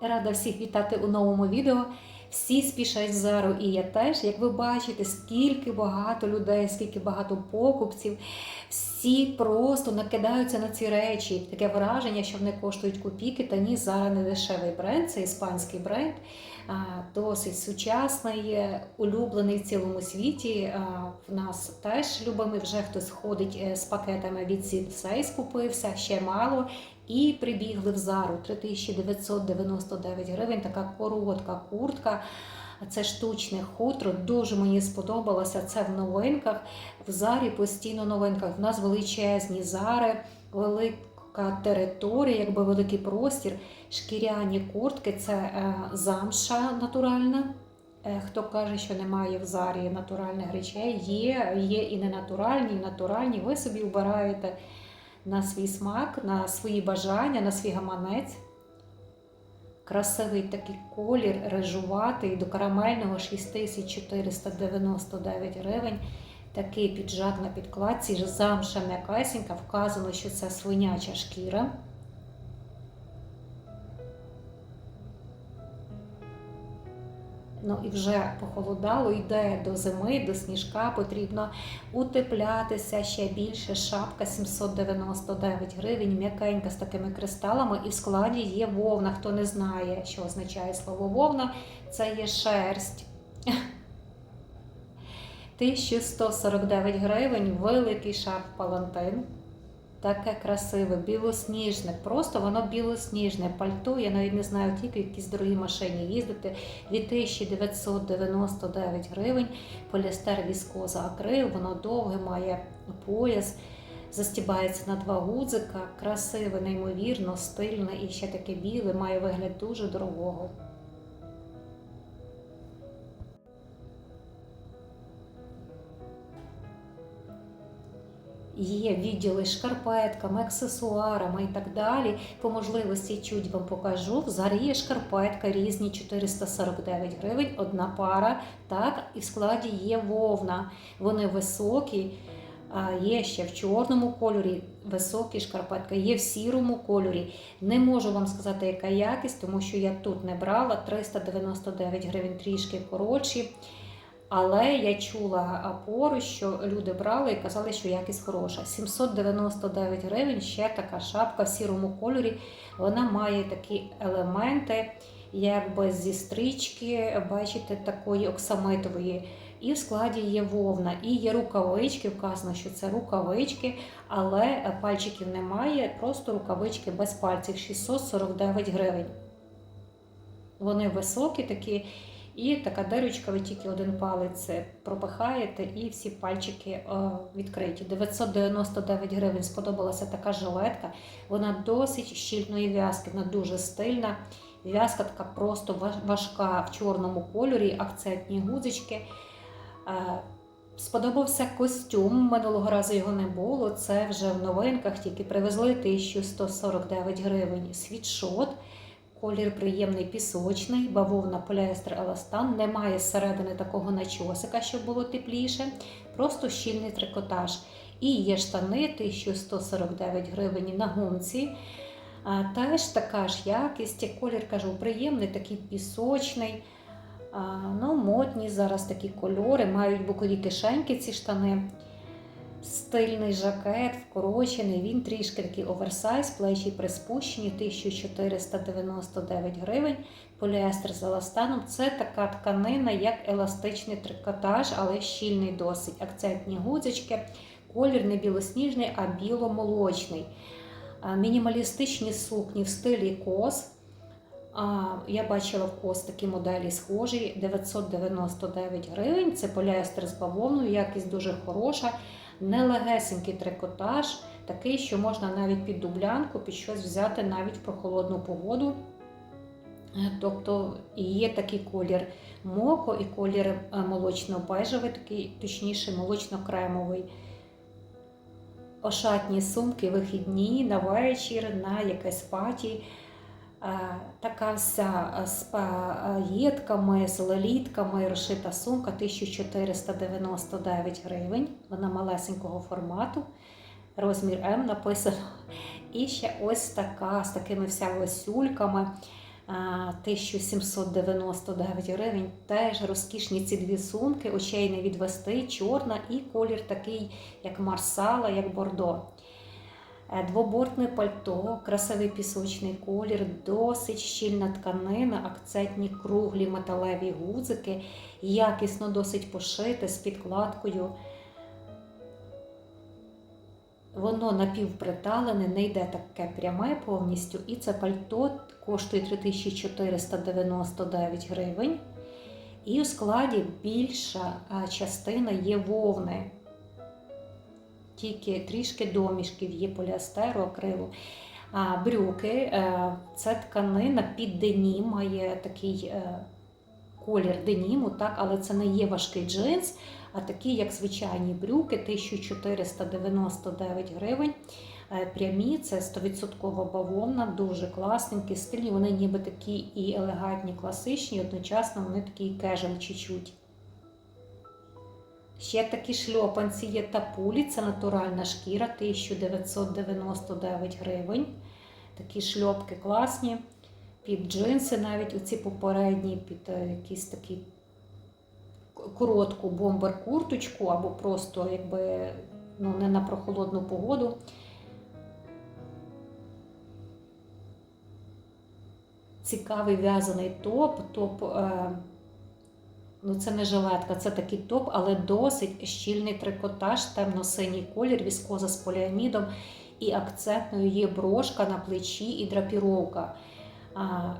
Рада всіх вітати у новому відео. Всі спішать в зару, і я теж. Як ви бачите, скільки багато людей, скільки багато покупців, всі просто накидаються на ці речі. Таке враження, що вони коштують копійки. Та ні, Зара не дешевий бренд, це іспанський бренд, досить сучасний, улюблений в цілому світі. В нас теж любимий, вже хтось ходить е, з пакетами від Сідсей, скупився, ще мало. І прибігли в зару 3999 гривень. Така коротка куртка. Це штучне хутро. Дуже мені сподобалося. Це в новинках. В зарі постійно новинках. В нас величезні зари, велика територія, якби великий простір. Шкіряні куртки це е, замша натуральна. Е, Хто каже, що немає в зарі натуральних речей, є, є і ненатуральні, і натуральні. Ви собі обираєте на свій смак, на свої бажання, на свій гаманець. Красивий такий колір, режуватий до карамельного 6499 гривень. Такий піджак на підкладці, замша м'якасінька, вказано, що це свиняча шкіра. Ну і вже похолодало, йде до зими, до сніжка, потрібно утеплятися ще більше. Шапка 799 гривень, м'якенька з такими кристалами, і в складі є вовна. Хто не знає, що означає слово вовна, це є шерсть. 1149 гривень, великий шарф палантин. Таке красиве, білосніжне, просто воно білосніжне. Пальто, я навіть не знаю, тільки в якійсь дорогій машині їздити. 2999 гривень. Поліестер віскоза акрил, воно довге, має пояс, застібається на два гудзика. Красиве, неймовірно, стильне і ще таке біле, має вигляд дуже дорогого. Є відділи шкарпетками, аксесуарами і так далі. По можливості чуть вам покажу. Зараз є шкарпетка різні 449 гривень, одна пара. Так, і в складі є вовна. Вони високі. Є ще в чорному кольорі високі шкарпетки, є в сірому кольорі. Не можу вам сказати, яка якість, тому що я тут не брала 399 гривень трішки коротші. Але я чула поруч, що люди брали і казали, що якість хороша. 799 гривень, ще така шапка в сірому кольорі. Вона має такі елементи, якби зі стрічки, бачите, такої оксамитової. І в складі є вовна, і є рукавички. Вказано, що це рукавички, але пальчиків немає, просто рукавички без пальців 649 гривень. Вони високі такі. І така дирочка, ви тільки один палець пропихаєте, і всі пальчики о, відкриті. 999 гривень сподобалася така жилетка. Вона досить щільної в'язки, вона дуже стильна. В'язка така просто важка в чорному кольорі, акцентні гудзички. Сподобався костюм. Минулого разу його не було. Це вже в новинках, тільки привезли 1149 гривень. Світшот. Колір приємний пісочний, бавовна поліестер еластан. Немає зсередини такого начосика, щоб було тепліше. Просто щільний трикотаж. І є штани 1149 гривень на гумці. Теж така ж якість. Колір кажу, приємний, такий пісочний. Ну, Модні зараз такі кольори, мають бокові кишеньки ці штани. Стильний жакет, вкорочений, він трішки такий оверсайз, плечі приспущені, 1499 гривень. Поліестер з еластаном. Це така тканина, як еластичний трикотаж, але щільний досить. Акцентні гудзички, колір не білосніжний, а біломолочний. Мінімалістичні сукні в стилі кос. Я бачила в кос такі моделі схожі, 999 гривень. Це поліестер з бавовною, якість дуже хороша нелегесенький трикотаж, такий, що можна навіть під дублянку, під щось взяти навіть в прохолодну погоду. Е, Тобто є такий колір моко і колір е, молочно-бежевий, такий, точніше, молочно-кремовий. Ошатні сумки, вихідні на вечір, на якесь паті. Така вся з паєтками, з лелітками розшита сумка 1499 гривень. Вона малесенького формату, розмір М написано. І ще ось така з такими вся лосюльками. 1799 гривень. Теж розкішні ці дві сумки, очей не відвести, чорна і колір такий, як марсала, як бордо. Е, Двобортне пальто, красивий пісочний колір, досить щільна тканина, акцентні круглі металеві гудзики, якісно досить пошите з підкладкою. Воно напівприталене, не йде таке пряме повністю. І це пальто коштує 3499 гривень. І у складі більша частина є вовни. Тільки трішки домішків є поліастеру, акрилу. А брюки е, це тканина під денім, має такий е, колір деніму, так, але це не є важкий джинс, а такі, як звичайні брюки, 1499 гривень. Е, Прямі, це 100% бавовна, дуже класненькі, стильні. Вони ніби такі і елегантні, класичні, одночасно вони такі кежель чуть-чуть. Ще такі шльопанці є тапулі, це натуральна шкіра, 1999 гривень. Такі шльопки класні, під джинси, навіть оці попередні, під е, якісь такі коротку бомбер-курточку або просто якби ну, не на прохолодну погоду. Цікавий в'язаний топ. Топ, е, ну це не жилетка, це такий топ, але досить щільний трикотаж, темно-синій колір, віскоза з поліамідом і акцентною є брошка на плечі і драпіровка.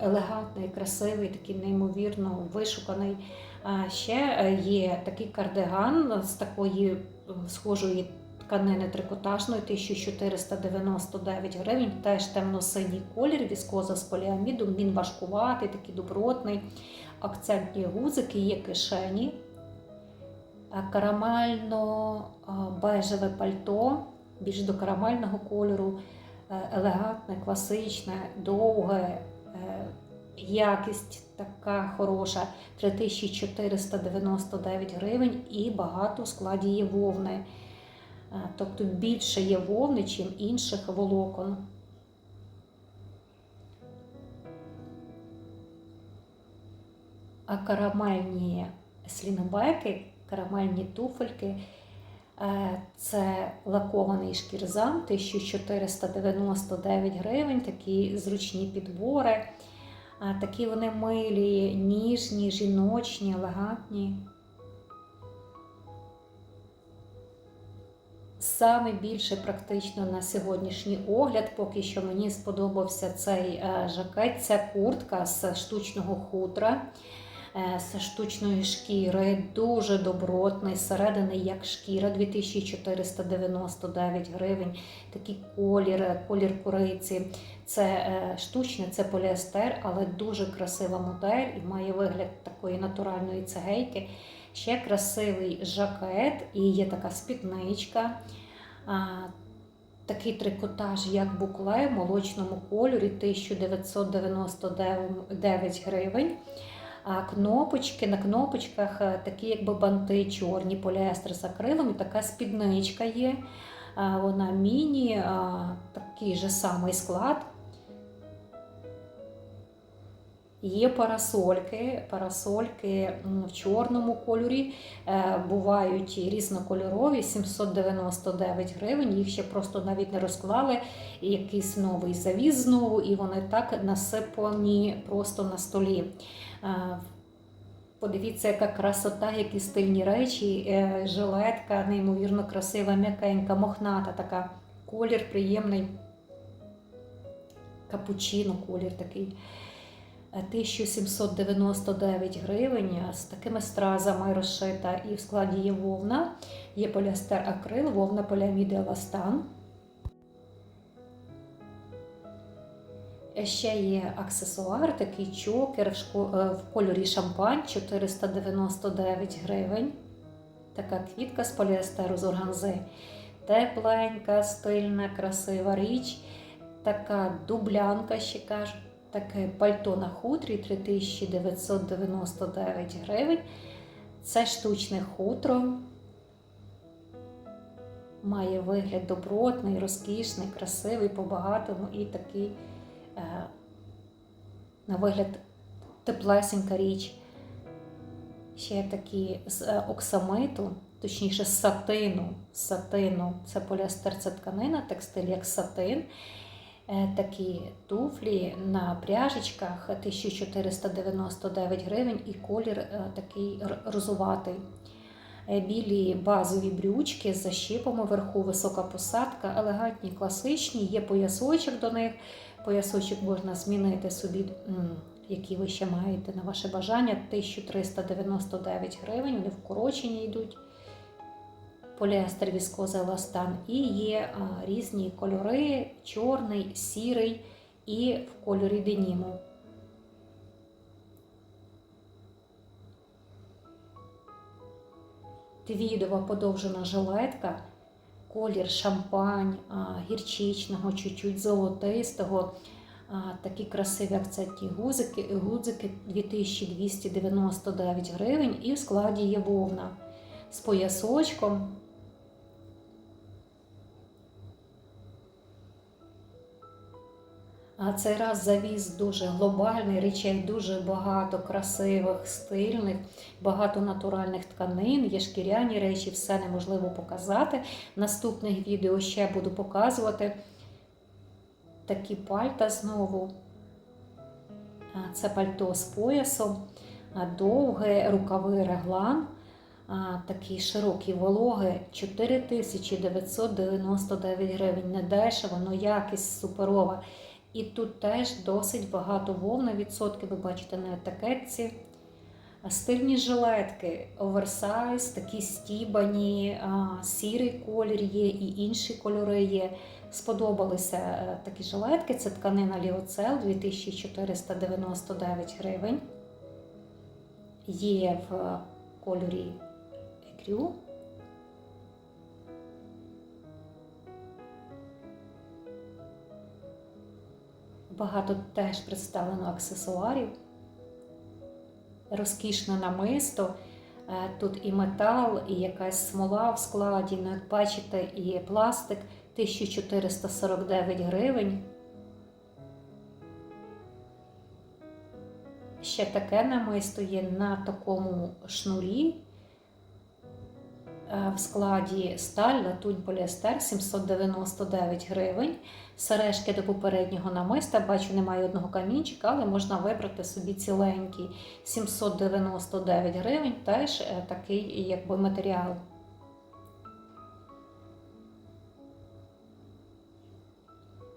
Елегантний, красивий, такий неймовірно вишуканий. Ще е, є такий кардиган з такої схожої тканини трикотажної 1499 гривень, теж темно-синій колір, віскоза з поліамідом, він важкуватий, такий добротний, акцентні гузики, є кишені, А карамельно-бежеве пальто, більш до карамельного кольору, е, елегантне, класичне, довге. е, Якість така хороша 3499 гривень і багато в складі є вовни. Е, Тобто більше є вовни, чим інших волокон. А карамельні слінобеки, карамельні туфельки е, це лакований шкірзам 1499 гривень, такі зручні підбори. Такі вони милі, ніжні, жіночні, елегантні. Саме більше практично на сьогоднішній огляд, поки що мені сподобався цей е, жакет, ця куртка з штучного хутра, з штучної шкіри, дуже добротний, зсередини як шкіра 2499 гривень. Такий колір, колір куриці. Це е, штучне, це поліестер, але дуже красива модель і має вигляд такої натуральної цегейки. Ще красивий жакет і є така спідничка. Такий трикотаж, як букле, в молочному кольорі 1999 гривень. Кнопочки на кнопочках е, такі, якби банти чорні, поліестер з акрилом, і така спідничка є. Вона міні, такий же самий склад. Є парасольки, парасольки в чорному кольорі, е, бувають різнокольорові, 799 гривень. Їх ще просто навіть не розклали. Якийсь новий завіз знову, і вони так насипані просто на столі. Е, Подивіться, яка красота, які стильні речі, Е, жилетка, неймовірно красива, м'якенька, мохната така, колір приємний, капучино, колір такий. 1799 гривень з такими стразами розшита, і в складі є вовна, є поліастер акрил, вовна поліамід еластан. Ще є аксесуар, такий чокер в, е, кольорі шампань 499 гривень. Така квітка з поліестеру з органзи. Тепленька, стильна, красива річ. Така дублянка, ще кажуть. Таке пальто на хутрі 3999 гривень. Це штучне хутро. Має вигляд добротний, розкішний, красивий, по-багатому і такий е, на вигляд теплесенька річ. Ще такі з е, оксамиту, точніше з сатину. сатину. Це поліестер, це тканина, текстиль як сатин. Е, Такі туфлі на пряжечках 1499 гривень і колір е, такий розуватий. Е, Білі базові брючки з защіпом вверху, висока посадка, елегантні, класичні, є поясочок до них. Поясочок можна змінити собі, який ви ще маєте на ваше бажання. 1399 гривень, вони вкорочені йдуть. Поліестер, віскоза, еластан. І є різні кольори: чорний, сірий і в кольорі деніму. Твідова подовжена жилетка, колір шампань, гірчичного, чуть-чуть золотистого. Такі красиві акцентні гузики, гудзики 2299 гривень і в складі є вовна з поясочком. А цей раз завіз дуже глобальний, речей дуже багато красивих, стильних, багато натуральних тканин, є шкіряні речі, все неможливо показати. В наступних відео ще буду показувати такі пальта знову. Це пальто з поясом, довге, рукави реглан, а, такі широкі вологи 4999 гривень. Не дешево, але якість суперова. І тут теж досить багато вовни відсотки, ви бачите на етикетці. Стильні жилетки, оверсайз, такі стібані, сірий колір є і інші кольори є. Сподобалися е, такі жилетки. Це тканина Ліоцел 2499 гривень. Є в кольорі екрю. Багато теж представлено аксесуарів, розкішне намисто. Е, Тут і метал, і якась смола в складі. Ну, як бачите, і пластик 1449 гривень. Ще таке намисто є на такому шнурі. Е, В складі сталь, латунь, поліестер 799 гривень. Сережки до попереднього намиста. Бачу, немає одного камінчика, але можна вибрати собі ціленький 799 гривень. Теж е, такий якби матеріал.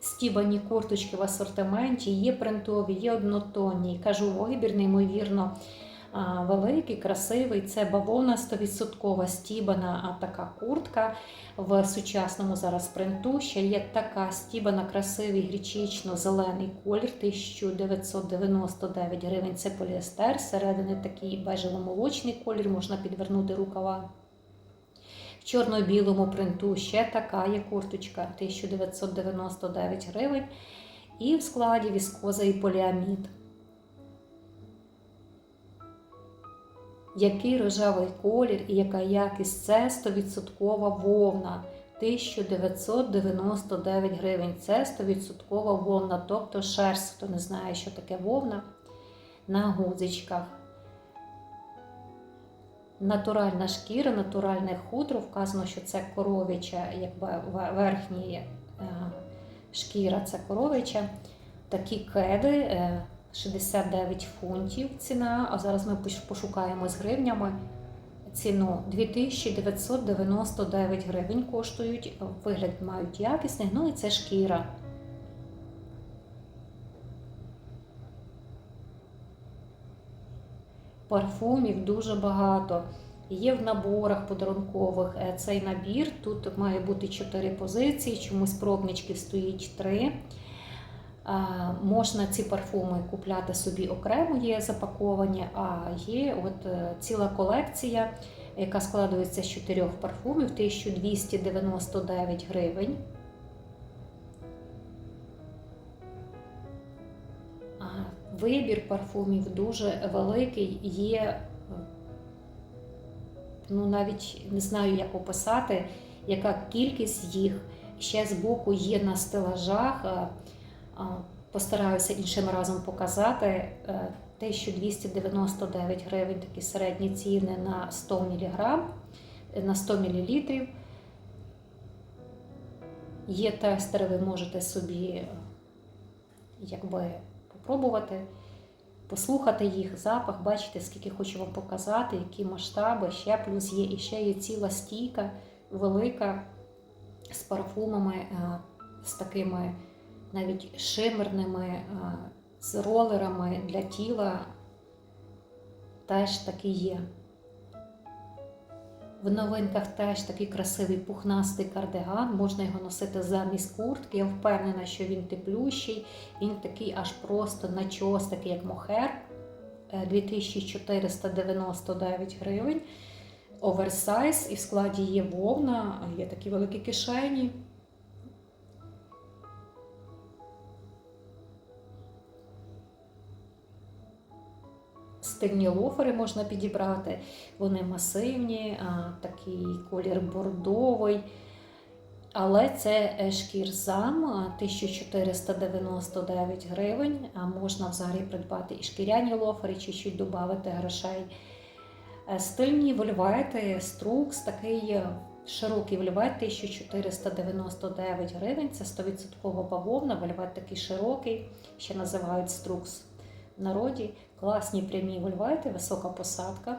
Стібані курточки в асортименті, є принтові, є однотонні. Кажу, вибір, неймовірно великий, красивий. Це бавовна 100% стібана а така куртка в сучасному зараз принту. Ще є така стібана, красивий гречично-зелений колір 1999 гривень. Це поліестер. Зсередини такий бежево-молочний колір, можна підвернути рукава. Чорно-білому принту ще така є курточка 1999 гривень. І в складі віскоза і поліамід. Який рожевий колір і яка якість це 100% вовна. 1999 гривень. Це 100% вовна, тобто шерсть, хто не знає, що таке вовна на гудзичках. Натуральна шкіра, натуральне хутро. Вказано, що це коров'яча, якби верхня е, шкіра це коров'яча. Такі кеди е, 69 фунтів ціна. А зараз ми пошукаємо з гривнями. Ціну 2999 гривень коштують. Вигляд мають якісний, ну і це шкіра. Парфумів дуже багато. Є в наборах подарункових е, цей набір. Тут має бути 4 позиції, чомусь пробнички стоїть 3. Можна ці парфуми купляти собі окремо, є запаковані, а є от е, ціла колекція, яка складається з 4 парфумів 1299 гривень. Вибір парфумів дуже великий, є, ну навіть не знаю, як описати, яка кількість їх. Ще з боку є на стелажах Постараюся іншим разом показати. Е, 1299 гривень такі середні ціни на 100 мг, на 100 мл. Є тестери, ви можете собі якби попробувати, послухати їх, запах, бачите, скільки хочу вам показати, які масштаби. Ще плюс є і ще є ціла стійка велика з парфумами, е, з такими навіть шимерними, е, з ролерами для тіла. Теж такі є. В новинках теж такий красивий пухнастий кардиган, можна його носити замість куртки. Я впевнена, що він теплющий, він такий аж просто начос, такий як мохер. Е, 2499 гривень. Оверсайз, і в складі є вовна, є такі великі кишені. Стильні лофери можна підібрати, вони масивні, такий колір бордовий. Але це шкірзам 1499 гривень. А можна взагалі придбати і шкіряні лофери, чуть-чуть додати грошей. Е, Стильні вольвети, струкс, такий е, широкий вольвет 1499 гривень. Це 100% бавовна, вольвет такий широкий, ще називають струкс в народі. Класні прямі вольвети, висока посадка.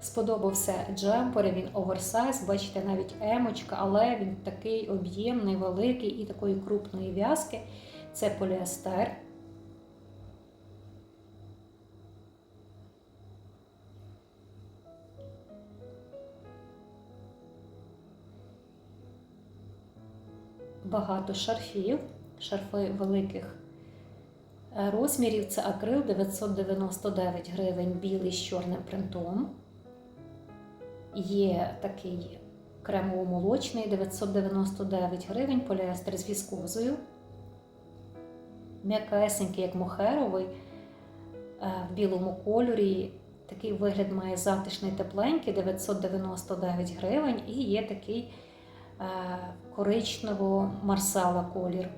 Сподобався джемпер, він оверсайз, бачите, навіть емочка, але він такий об'ємний, великий і такої крупної в'язки. Це поліестер. Багато шарфів, шарфи великих розмірів. Це акрил 999 гривень, білий з чорним принтом. Є такий кремово-молочний 999 гривень, поліестер з віскозою. М'якесенький, як мохеровий, е, в білому кольорі. Такий вигляд має затишний тепленький, 999 гривень, і є такий е, коричнево марсала колір.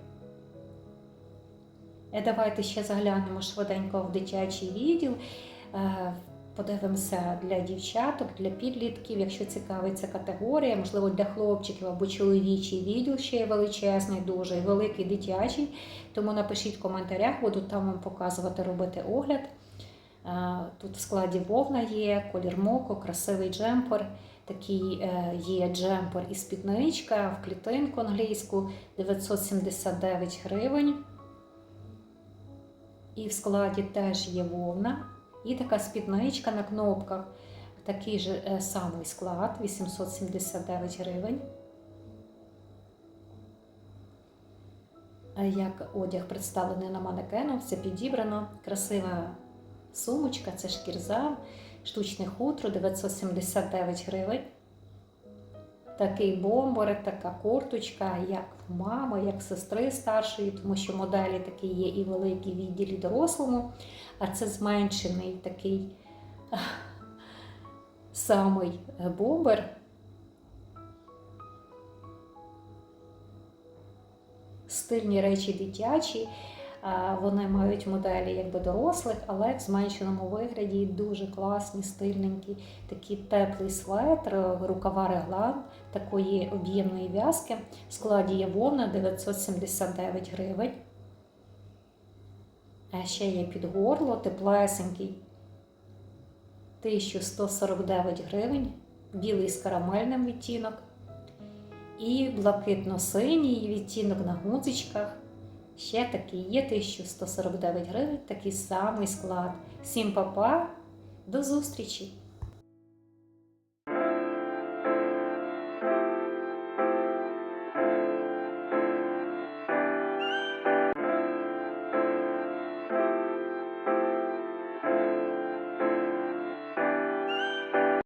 Е, Давайте ще заглянемо швиденько в дитячий відділ. Е, Подивимося для дівчаток, для підлітків, якщо цікавить ця категорія, можливо, для хлопчиків або чоловічий відділ ще є величезний, дуже великий дитячий. Тому напишіть в коментарях, буду там вам показувати, робити огляд. Е, Тут в складі вовна є, колір моко, красивий джемпер. Такий є джемпер і спідничка в клітинку англійську 979 гривень. І в складі теж є вовна. І така спідничка на кнопках. Такий же е, самий склад 879 гривень. Е, Як одяг представлений на манекену, все підібрано. Красива сумочка, це шкірза, штучне хутро 979 гривень. Такий бомбер, така курточка, як в мами, як сестри старшої, тому що моделі такі є і великі відділі дорослому, а це зменшений такий самий бомбер. Стильні речі дитячі. Вони мають моделі якби дорослих, але в зменшеному вигляді дуже класні, стильненькі, такий теплий светр, рукава реглан такої об'ємної в'язки. В складі є вовна 979 гривень. А ще є під горло, теплесенький 1149 гривень, білий з карамельним відтінок. І блакитно-синій відтінок на гудзичках. Ще такий є 1149 гривень, такий самий склад. Всім па-па, до зустрічі!